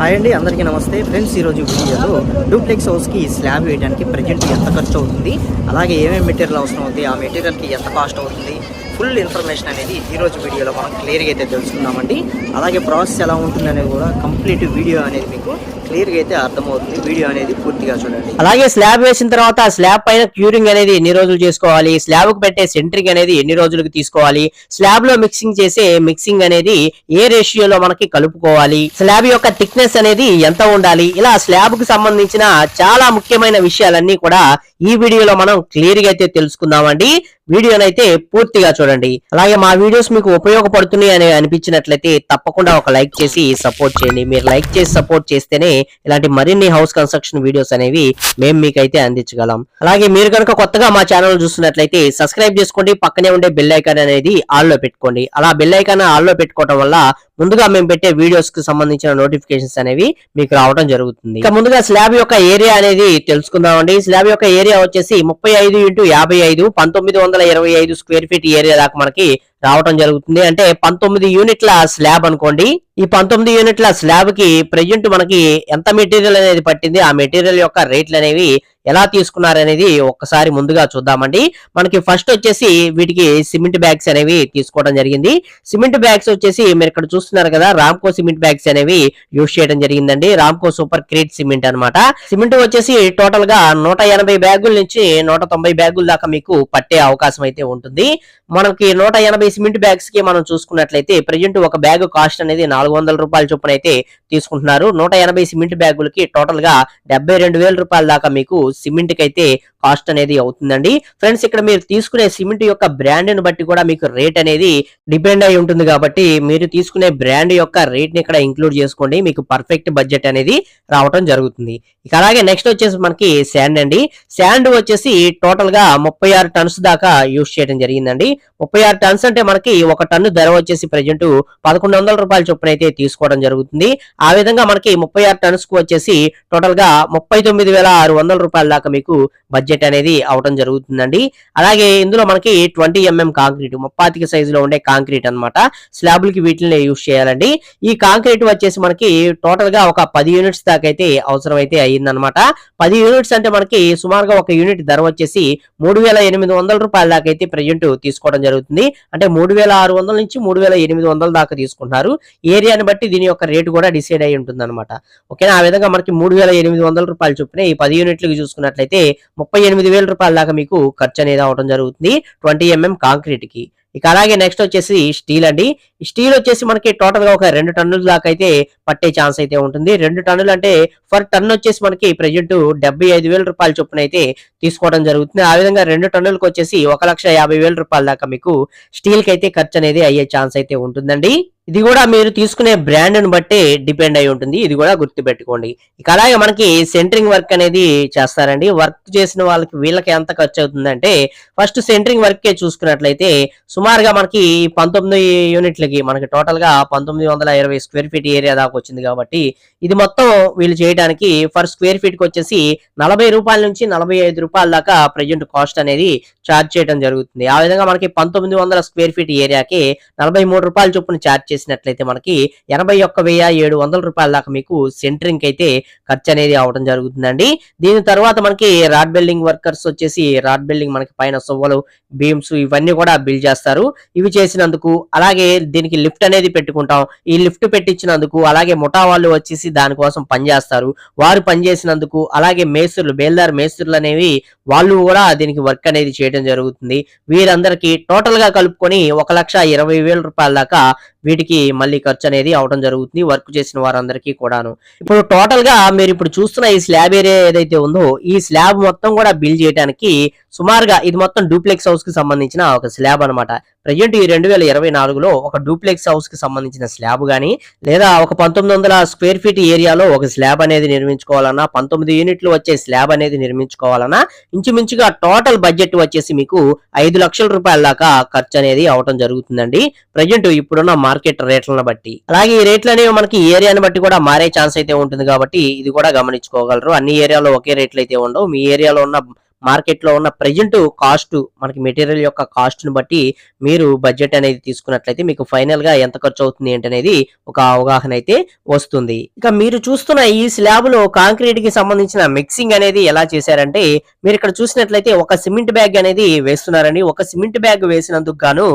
Hi అండి అందరికీ నమస్తే. ఫ్రెండ్స్ ఈరోజు వీడియోలో డూప్లెక్స్ హౌస్కి స్లాబ్ వేయడానికి ప్రజెంట్ ఎంత ఖర్చు అవుతుంది అలాగే ఏమేమి మెటీరియల్ అవసరం అవుతుంది ఆ మెటీరియల్కి ఎంత కాస్ట్ అవుతుంది ఫుల్ ఇన్ఫర్మేషన్ అనేది ఈరోజు వీడియోలో మనం క్లియర్గా అయితే తెలుసుకుందామండి. అలాగే ప్రాసెస్ ఎలా ఉంటుంది అనేది కూడా కంప్లీట్ వీడియో అనేది మీకు క్లియర్గా అయితే అర్థమవుతుంది. వీడియో అనేది పూర్తిగా చూడండి. అలాగే స్లాబ్ వేసిన తర్వాత ఆ స్లాబ్ పైన క్యూరింగ్ అనేది ఎన్ని రోజులు చేసుకోవాలి? స్లాబ్కు పెట్టే సెంట్రింగ్ అనేది ఎన్ని రోజులకు తీసుకోవాలి? స్లాబ్లో మిక్సింగ్ చేసే మిక్సింగ్ అనేది ఏ రేషియోలో మనకి కలుపుకోవాలి? స్లాబ్ యొక్క థిక్నెస్ అనేది ఎంత ఉండాలి? ఇలా స్లాబ్కు సంబంధించిన చాలా ముఖ్యమైన విషయాలన్నీ కూడా ఈ వీడియోలో మనం క్లియర్గా అయితే తెలుసుకుందామండి. వీడియోనైతే పూర్తిగా చూడండి. అలాగే మా వీడియోస్ మీకు ఉపయోగపడుతున్నాయి అని అనిపించినట్లయితే తప్పకుండా ఒక లైక్ చేసి సపోర్ట్ చేయండి. మీరు లైక్ చేసి సపోర్ట్ చేస్తేనే ఇలాంటి మరిన్ని హౌస్ కన్స్ట్రక్షన్ వీడియోస్ అనేవి మేము మీకైతే అందించగలం. అలాగే మీరు కనుక కొత్తగా మా ఛానల్ చూస్తున్నట్లయితే సబ్స్క్రైబ్ చేసుకోండి పక్కనే ఉండే బెల్ ఐకాన్ అనేది ఆల్లో పెట్టుకోండి. అలా బెల్ ఐకాన్ ఆల్లో పెట్టుకోవడం వల్ల ముందుగా మేము పెట్టే వీడియోస్కి సంబంధించిన నోటిఫికేషన్స్ అనేవి మీకు రావడం జరుగుతుంది. ఇక ముందుగా స్లాబ్ యొక్క ఏరియా అనేది తెలుసుకుందామండి. స్లాబ్ యొక్క ఏరియా వచ్చేసి ముప్పై ఐదు ఇంటూ యాభై ఐదు పంతొమ్మిది వందల ఇరవై ఐదు స్క్వేర్ ఫీట్ ఏరియా దాకా మనకి రావటం జరుగుతుంది. అంటే పంతొమ్మిది యూనిట్ల స్లాబ్ అనుకోండి. ఈ పంతొమ్మిది యూనిట్ల స్లాబ్కి ప్రజెంట్ మనకి ఎంత మెటీరియల్ అనేది పట్టింది? ఆ మెటీరియల్ యొక్క రేట్లు అనేవి ఎలా తీసుకున్నారు అనేది ఒక్కసారి ముందుగా చూద్దామండి. మనకి ఫస్ట్ వచ్చేసి వీటికి సిమెంట్ బ్యాగ్స్ అనేవి తీసుకోవడం జరిగింది. సిమెంట్ బ్యాగ్స్ వచ్చేసి మీరు ఇక్కడ చూస్తున్నారు కదా రామ్కో సిమెంట్ బ్యాగ్స్ అనేవి యూజ్ చేయడం జరిగిందండి. రామ్కో సూపర్ క్రీట్ సిమెంట్ అన్నమాట. సిమెంట్ వచ్చేసి టోటల్గా నూట ఎనభై బ్యాగుల నుంచి నూట తొంభై బ్యాగుల దాకా మీకు పట్టే అవకాశం అయితే ఉంటుంది. మనకి నూట ఎనభై సిమెంట్ బ్యాగ్స్కి మనం చూసుకున్నట్లయితే ప్రజెంట్ ఒక బ్యాగ్ కాస్ట్ అనేది నాలుగు వందల రూపాయల చొప్పున అయితే తీసుకుంటున్నారు. నూట ఎనభై సిమెంట్ బ్యాగులకి టోటల్గా డెబ్బై రెండు వేల రూపాయల దాకా మీకు సిమెంట్కి అయితే కాస్ట్ అనేది అవుతుందండి. ఫ్రెండ్స్ ఇక్కడ మీరు తీసుకునే సిమెంట్ యొక్క బ్రాండ్ని బట్టి కూడా మీకు రేట్ అనేది డిపెండ్ అయి ఉంటుంది కాబట్టి మీరు తీసుకునే బ్రాండ్ యొక్క రేట్ని ఇక్కడ ఇంక్లూడ్ చేసుకోండి. మీకు పర్ఫెక్ట్ బడ్జెట్ అనేది రావటం జరుగుతుంది. ఇక అలాగే నెక్స్ట్ వచ్చేసి మనకి శాండ్ అండి. శాండ్ వచ్చేసి టోటల్గా ముప్పై ఆరు టన్స్ దాకా యూస్ చేయడం జరిగిందండి. ముప్పై ఆరు టన్స్ అంటే మనకి ఒక టన్ను ధర వచ్చేసి ప్రజెంట్ పదకొండు వందల రూపాయల చొప్పున అయితే తీసుకోవడం జరుగుతుంది. ఆ విధంగా మనకి ముప్పై ఆరు టన్స్కు వచ్చేసి టోటల్గా ముప్పై తొమ్మిది వేల ఆరు వందల రూపాయల దాకా మీకు బడ్జెట్ అనేది అవటం జరుగుతుందండి. అలాగే ఇందులో మనకి ట్వంటీ mm ఎంఎం కాంక్రీట్ ముప్పాతిక సైజులో ఉండే కాంక్రీట్ అనమాట స్లాబ్లకి వీటిని యూస్ చేయాలండి. ఈ కాంక్రీట్ వచ్చేసి మనకి టోటల్గా ఒక పది యూనిట్స్ దాకా అయితే అవసరం అయితే అయ్యిందనమాట పది యూనిట్స్ అంటే మనకి సుమారుగా ఒక యూనిట్ ధర వచ్చేసి మూడు వేల ఎనిమిది వందల రూపాయల దాకా అయితే ప్రజెంట్ తీసుకోవడం జరుగుతుంది. అంటే మూడు వేల ఆరు వందల నుంచి మూడు వేల ఎనిమిది వందల దాకా తీసుకుంటున్నారు. ఏరియాని బట్టి దీని యొక్క రేటు కూడా డిసైడ్ అయి ఉంటుంది అనమాట ఓకేనా? ఆ విధంగా మనకి మూడు వేల ఎనిమిది వందల రూపాయలు చొప్పున ఈ పది యూనిట్లకు చూసుకున్నట్లయితే ముప్పై ఎనిమిది వేల రూపాయల దాకా మీకు ఖర్చు అనేది అవడం జరుగుతుంది ట్వంటీ ఎంఎం కాంక్రీట్కి ఇక అలాగే నెక్స్ట్ వచ్చేసి స్టీల్ అండి. స్టీల్ వచ్చేసి మనకి టోటల్గా ఒక రెండు టన్నుల దాకా అయితే పట్టే ఛాన్స్ అయితే ఉంటుంది. రెండు టన్నులు అంటే ఫర్ టన్ వచ్చేసి మనకి ప్రజెంట్ డెబ్బై ఐదు వేల రూపాయల చొప్పున అయితే తీసుకోవడం జరుగుతుంది. ఆ విధంగా రెండు టన్నులకు వచ్చేసి ఒక లక్ష యాభై వేల రూపాయల దాకా మీకు స్టీల్కి అయితే ఖర్చు అనేది అయ్యే ఛాన్స్ అయితే ఉంటుందండి. ఇది కూడా మీరు తీసుకునే బ్రాండ్ని బట్టి డిపెండ్ అయి ఉంటుంది. ఇది కూడా గుర్తుపెట్టుకోండి. ఇక అలాగే మనకి సెంటరింగ్ వర్క్ అనేది చేస్తారండి. వర్క్ చేసిన వాళ్ళకి వీళ్ళకి ఎంత ఖర్చు అవుతుందంటే ఫస్ట్ సెంటరింగ్ వర్క్ కే చూసుకున్నట్లయితే సుమారుగా మనకి పంతొమ్మిది యూనిట్లకి మనకి టోటల్గా పంతొమ్మిది వందల ఇరవై స్క్వేర్ ఫీట్ ఏరియా దాకా వచ్చింది కాబట్టి ఇది మొత్తం వీళ్ళు చేయడానికి ఫర్ స్క్వేర్ ఫీట్కి వచ్చేసి నలభై రూపాయల నుంచి నలభై ఐదు రూపాయల దాకా ప్రజెంట్ కాస్ట్ అనేది ఛార్జ్ చేయడం జరుగుతుంది. ఆ విధంగా మనకి పంతొమ్మిది వందల స్క్వేర్ ఫీట్ ఏరియాకి నలభై మూడు రూపాయల చొప్పున ఛార్జ్ చేసినట్లయితే మనకి ఎనభై ఒక్క వెయ్యి ఏడు వందల రూపాయల దాకా మీకు సెంటరింగ్ అయితే ఖర్చు అనేది అవడం జరుగుతుందండి. దీని తర్వాత మనకి రాడ్ బిల్డింగ్ వర్కర్స్ వచ్చేసి రాడ్ బిల్డింగ్ మనకి పైన సువ్వలు బీమ్స్ ఇవన్నీ కూడా బిల్డ్ చేస్తారు. ఇవి చేసినందుకు అలాగే దీనికి లిఫ్ట్ అనేది పెట్టుకుంటాం. ఈ లిఫ్ట్ పెట్టించినందుకు అలాగే ముఠా వాళ్ళు వచ్చేసి దానికోసం పనిచేస్తారు వారు పనిచేసినందుకు అలాగే మేస్త్రులు బేల్దార్ మేస్త్రులు అనేవి వాళ్ళు కూడా దీనికి వర్క్ అనేది చేయడం జరుగుతుంది. వీరందరికీ టోటల్గా కలుపుకొని ఒక లక్ష ఇరవై వేల రూపాయల దాకా వీటికి మళ్ళీ ఖర్చు అనేది అవడం జరుగుతుంది వర్క్ చేసిన వారందరికీ కూడాను. ఇప్పుడు టోటల్గా మీరు ఇప్పుడు చూస్తున్న ఈ స్లాబ్ ఏరియా ఏదైతే ఉందో ఈ స్లాబ్ మొత్తం కూడా బిల్డ్ చేయడానికి సుమారుగా ఇది మొత్తం డూప్లెక్స్ హౌస్కి సంబంధించిన ఒక స్లాబ్ అన్నమాట. ప్రజెంట్ ఈ రెండు వేల ఇరవై నాలుగులో ఒక డూప్లెక్స్ హౌస్కి సంబంధించిన స్లాబ్ కానీ లేదా ఒక పంతొమ్మిది వందల స్క్వేర్ ఫీట్ ఏరియాలో ఒక స్లాబ్ అనేది నిర్మించుకోవాలన్నా పంతొమ్మిది యూనిట్లు వచ్చే స్లాబ్ అనేది నిర్మించుకోవాలన్నా ఇంచుమించుగా టోటల్ బడ్జెట్ వచ్చేసి మీకు ఐదు లక్షల రూపాయల దాకా ఖర్చు అనేది అవటం జరుగుతుందండి. ప్రజెంట్ ఇప్పుడున్న మార్కెట్ రేట్లను బట్టి. అలాగే ఈ రేట్లు అనేవి మనకి ఏరియాని బట్టి కూడా మారే ఛాన్స్ అయితే ఉంటుంది కాబట్టి ఇది కూడా గమనించుకోగలరు. అన్ని ఏరియాలో ఒకే రేట్లు అయితే ఉండవు. మీ ఏరియాలో ఉన్న మార్కెట్లో ఉన్న ప్రెజెంట్ కాస్ట్ మనకి మెటీరియల్ యొక్క కాస్ట్ను బట్టి మీరు బడ్జెట్ అనేది తీసుకున్నట్లయితే మీకు ఫైనల్గా ఎంత ఖర్చు అవుతుంది ఏంటనేది ఒక అవగాహన అయితే వస్తుంది. ఇక మీరు చూస్తున్న ఈ స్లాబ్లో కాంక్రీట్కి సంబంధించిన మిక్సింగ్ అనేది ఎలా చేశారంటే మీరు ఇక్కడ చూసినట్లయితే ఒక సిమెంట్ బ్యాగ్ అనేది వేస్తున్నారండి. ఒక సిమెంట్ బ్యాగ్ వేసినందుకు గాను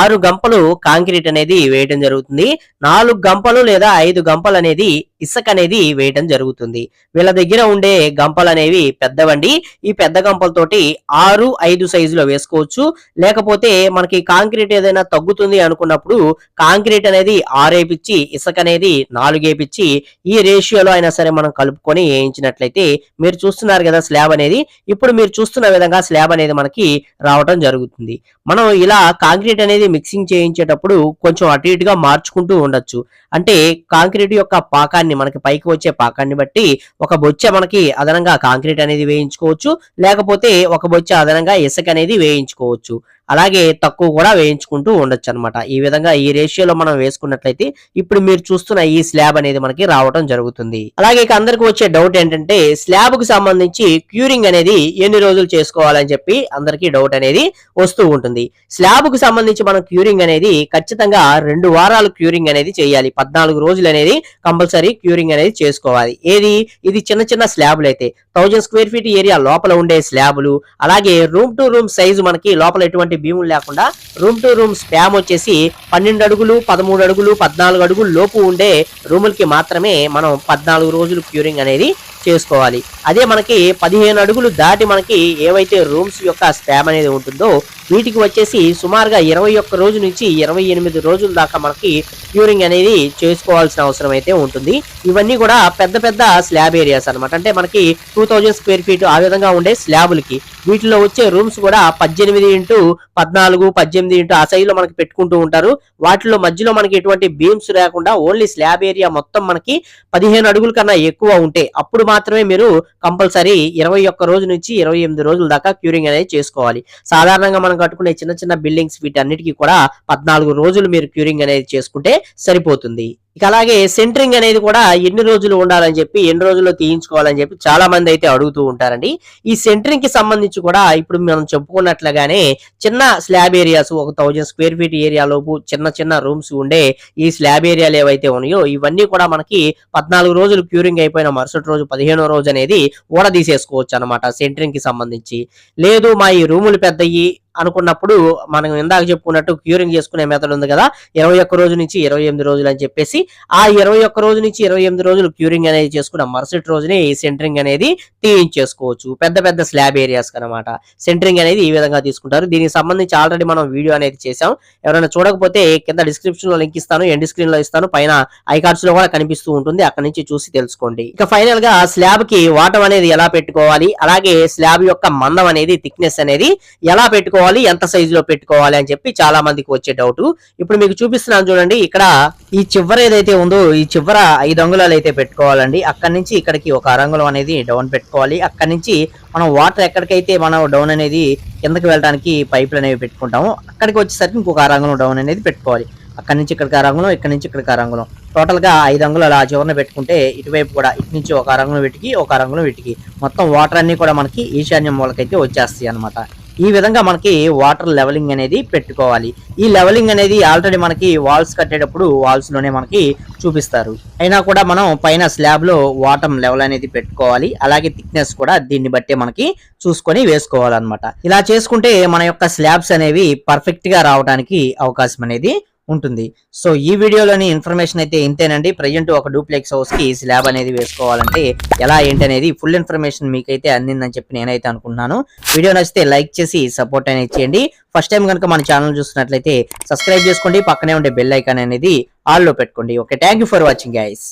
ఆరు గంపలు కాంక్రీట్ అనేది వేయడం జరుగుతుంది. నాలుగు గంపలు లేదా ఐదు గంపలు అనేది ఇసుక అనేది వేయడం జరుగుతుంది. వీళ్ళ దగ్గర ఉండే గంపలు అనేవి పెద్దవండి. ఈ పెద్ద గంపలతోటి ఆరు ఐదు సైజులో వేసుకోవచ్చు. లేకపోతే మనకి కాంక్రీట్ ఏదైనా తగ్గుతుంది అనుకున్నప్పుడు కాంక్రీట్ అనేది ఆరేపిచ్చి ఇసుక అనేది నాలుగేపిచ్చి ఈ రేషియోలో అయినా సరే మనం కలుపుకొని వేయించినట్లయితే మీరు చూస్తున్నారు కదా స్లాబ్ అనేది. ఇప్పుడు మీరు చూస్తున్న విధంగా స్లాబ్ అనేది మనకి రావటం జరుగుతుంది. మనం ఇలా కాంక్రీట్ అనేది మిక్సింగ్ చేయించేటప్పుడు కొంచెం అటు ఇటుగా మార్చుకుంటూ ఉండొచ్చు. అంటే కాంక్రీట్ యొక్క పాకాన్ని మనకి పైకి వచ్చే పాకాన్ని బట్టి ఒక బొచ్చ మనకి అదనంగా కాంక్రీట్ అనేది వేయించుకోవచ్చు. లేకపోతే ఒక బొచ్చ అదనంగా ఇసుక అనేది వేయించుకోవచ్చు. అలాగే తక్కువ కూడా వేయించుకుంటూ ఉండొచ్చు అనమాట ఈ విధంగా ఈ రేషియోలో మనం వేసుకున్నట్లయితే ఇప్పుడు మీరు చూస్తున్న ఈ స్లాబ్ అనేది మనకి రావడం జరుగుతుంది. అలాగే ఇక అందరికి వచ్చే డౌట్ ఏంటంటే స్లాబ్కు సంబంధించి క్యూరింగ్ అనేది ఎన్ని రోజులు చేసుకోవాలని చెప్పి అందరికీ డౌట్ అనేది వస్తూ ఉంటుంది. స్లాబ్కు సంబంధించి మనం క్యూరింగ్ అనేది ఖచ్చితంగా రెండు వారాలు క్యూరింగ్ అనేది చేయాలి. పద్నాలుగు రోజులు అనేది కంపల్సరీ క్యూరింగ్ అనేది చేసుకోవాలి. ఏది? ఇది చిన్న చిన్న స్లాబ్లు అయితే. థౌజండ్ స్క్వేర్ ఫీట్ ఏరియా లోపల ఉండే స్లాబ్లు అలాగే రూమ్ టు రూమ్ సైజు మనకి లోపల ఎటువంటి భీములు లేకుండా రూమ్ టు రూమ్ స్పామ్ వచ్చేసి పన్నెండు అడుగులు పదమూడు అడుగులు పద్నాలుగు అడుగులు లోపు ఉండే రూములకి మాత్రమే మనం పద్నాలుగు రోజులు క్యూరింగ్ అనేది చేసుకోవాలి. అదే మనకి పదిహేను అడుగులు దాటి మనకి ఏవైతే రూమ్స్ యొక్క స్పామ్ అనేది ఉంటుందో వీటికి వచ్చేసి సుమారుగా ఇరవై ఒక్క రోజు నుంచి ఇరవై ఎనిమిది రోజుల దాకా మనకి క్యూరింగ్ అనేది చేసుకోవాల్సిన అవసరం అయితే ఉంటుంది. ఇవన్నీ కూడా పెద్ద పెద్ద స్లాబ్ ఏరియాస్ అనమాట అంటే మనకి టూ థౌజండ్ స్క్వేర్ ఫీట్ ఆ విధంగా ఉండే స్లాబులకి. వీటిలో వచ్చే రూమ్స్ కూడా పద్దెనిమిది ఇంటూ పద్నాలుగు పద్దెనిమిది ఇంటూ ఆ సైజులో మనకి పెట్టుకుంటూ ఉంటారు. వాటిలో మధ్యలో మనకి ఎటువంటి బీమ్స్ లేకుండా ఓన్లీ స్లాబ్ ఏరియా మొత్తం మనకి పదిహేను అడుగుల కన్నా ఎక్కువ ఉంటే అప్పుడు మాత్రమే మీరు కంపల్సరీ ఇరవై ఒక్క రోజు నుంచి ఇరవై ఎనిమిది రోజుల దాకా క్యూరింగ్ అనేది చేసుకోవాలి. సాధారణంగా మనం కట్టుకునే చిన్న చిన్న బిల్డింగ్స్ వీటన్నిటికీ కూడా పద్నాలుగు రోజులు మీరు క్యూరింగ్ అనేది చేసుకుంటే సరిపోతుంది. ఇక అలాగే సెంటరింగ్ అనేది కూడా ఎన్ని రోజులు ఉండాలని చెప్పి ఎన్ని రోజుల్లో తీయించుకోవాలని చెప్పి చాలా మంది అయితే అడుగుతూ ఉంటారండి. ఈ సెంటరింగ్కి సంబంధించి కూడా ఇప్పుడు మనం చెప్పుకున్నట్లుగానే చిన్న స్లాబ్ ఏరియాస్ ఒక థౌజండ్ స్క్వేర్ ఫీట్ ఏరియా లోపు చిన్న చిన్న రూమ్స్ ఉండే ఈ స్లాబ్ ఏరియాలు ఏవైతే ఉన్నాయో ఇవన్నీ కూడా మనకి పద్నాలుగు రోజులు క్యూరింగ్ అయిపోయిన మరుసటి రోజు పదిహేనో రోజు అనేది ఊడ తీసేసుకోవచ్చు అనమాట సెంటరింగ్కి సంబంధించి. లేదు మా ఈ రూములు పెద్దయి అనుకున్నప్పుడు మనం ఇందాక చెప్పుకున్నట్టు క్యూరింగ్ చేసుకునే మెథడ్ ఉంది కదా ఇరవై ఒక్క రోజు నుంచి ఇరవై ఎనిమిది రోజులు అని చెప్పేసి ఆ ఇరవై ఒక్క రోజు నుంచి ఇరవై ఎనిమిది రోజులు క్యూరింగ్ అనేది చేసుకున్న మరుసటి రోజునే ఈ సెంటరింగ్ అనేది తీయించేసుకోవచ్చు. పెద్ద పెద్ద స్లాబ్ ఏరియాస్ అనమాట సెంటరింగ్ అనేది ఈ విధంగా తీసుకుంటారు. దీనికి సంబంధించి ఆల్రెడీ మనం వీడియో అనేది చేసాం ఎవరైనా చూడకపోతే కింద డిస్క్రిప్షన్లో లింక్ ఇస్తాను ఎండ్ స్క్రీన్లో ఇస్తాను. పైన ఐ లో కూడా కనిపిస్తూ ఉంటుంది. అక్కడ నుంచి చూసి తెలుసుకోండి. ఇక ఫైనల్గా స్లాబ్కి వాటం అనేది ఎలా పెట్టుకోవాలి? అలాగే స్లాబ్ యొక్క మందం అనేది థిక్నెస్ అనేది ఎలా పెట్టుకోవాలి? ఎంత సైజులో పెట్టుకోవాలి? అని చెప్పి చాలా మందికి వచ్చే డౌట్ ఇప్పుడు మీకు చూపిస్తున్నాను చూడండి. ఇక్కడ ఈ చివర ఏదైతే ఉందో ఈ చివర ఐదు అంగుళాలు అయితే పెట్టుకోవాలండి. అక్కడి నుంచి ఇక్కడికి ఒక అరంగుళం అనేది డౌన్ పెట్టుకోవాలి. అక్కడి నుంచి మనం వాటర్ ఎక్కడికైతే మనం డౌన్ అనేది కిందకి వెళ్ళడానికి పైపులు అనేవి పెట్టుకుంటాము అక్కడికి వచ్చేసరికి ఇంకొక అరంగుళం డౌన్ అనేది పెట్టుకోవాలి. అక్కడి నుంచి ఇక్కడికి అరంగులం ఇక్కడ నుంచి ఇక్కడికి అరంగులం టోటల్గా ఐదు అంగుళాలు ఆ చివరన పెట్టుకుంటే ఇటువైపు కూడా ఇటు నుంచి ఒక అరంగులం వీటికి ఒక అరంగులం వీటికి మొత్తం వాటర్ అన్ని కూడా మనకి ఈశాన్యం మూలకైతే వచ్చేస్తాయి అనమాట ఈ విధంగా మనకి వాటర్ లెవెలింగ్ అనేది పెట్టుకోవాలి. ఈ లెవెలింగ్ అనేది ఆల్రెడీ మనకి వాల్స్ కట్టేటప్పుడు వాల్స్లోనే మనకి చూపిస్తారు. అయినా కూడా మనం పైన స్లాబ్లో వాటర్ లెవెల్ అనేది పెట్టుకోవాలి. అలాగే థిక్నెస్ కూడా దీన్ని బట్టి మనకి చూసుకొని వేసుకోవాలన్నమాట. ఇలా చేసుకుంటే మన యొక్క స్లాబ్స్ అనేవి పర్ఫెక్ట్గా రావడానికి అవకాశం అనేది ఉంటుంది. సో ఈ వీడియోలోని ఇన్ఫర్మేషన్ అయితే ఇంతేనండి. ప్రజెంట్ ఒక డూప్లెక్స్ హౌస్కి స్లాబ్ అనేది వేసుకోవాలంటే ఎలా ఏంటి అనేది ఫుల్ ఇన్ఫర్మేషన్ మీకైతే అందిందని చెప్పి నేనైతే అనుకుంటున్నాను. వీడియో నచ్చితే లైక్ చేసి సపోర్ట్ అనేది చేయండి. ఫస్ట్ టైం కనుక మన ఛానల్ చూస్తున్నట్లయితే సబ్స్క్రైబ్ చేసుకోండి. పక్కనే ఉండే బెల్ ఐకాన్ అనేది ఆల్లో పెట్టుకోండి. Okay thank you for watching guys